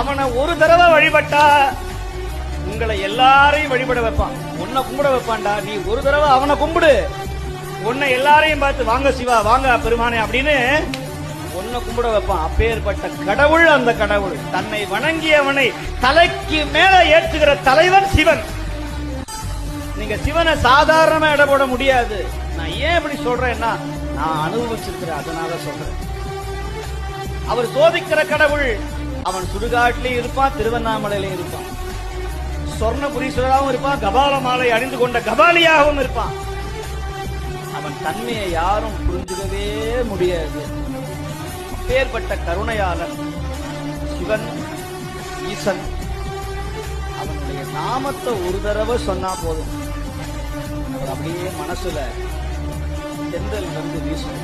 அவனை ஒரு தடவை வழிபட்டா உங்களை எல்லாரையும் வழிபட வைப்பான். உன்னை கும்பிட வைப்பான்டா. நீ ஒரு தடவை அவனை கும்பிடு. உன்னை எல்லாரையும் பார்த்து வாங்க சிவா வாங்க பெருமானே அப்படின்னு உன்னை கும்பிட வைப்பான். அப்பேற்பட்ட கடவுள் அந்த கடவுள். தன்னை வணங்கியவனை தலைக்கு மேல ஏற்றுகிற தலைவன் சிவன். நீங்க சிவனை சாதாரணமா இட போட முடியாது. நான் ஏன் இப்படி சொல்றேன்னா நான் அனுபவிச்சிருக்கிறேன். அதனால சொல்றேன். அவர் சோதிக்கிற கடவுள் அவன் சுடுகாட்டிலையும் இருப்பான் திருவண்ணாமலையிலையும் இருப்பான் சொர்ணபுரீஸ்வரராகவும் இருப்பான் கபால மாலை அணிந்து கொண்ட கபாலியாகவும் இருப்பான் அவன் தன்மையை யாரும் புரிஞ்சுக்கவே முடியாது. அப்பேற்பட்ட கருணையாளன் சிவன் ஈசன் அவனுடைய நாமத்தை ஒரு தடவை சொன்னா போதும். அப்படியே மனசுல தென்றல் வந்து வீசும்.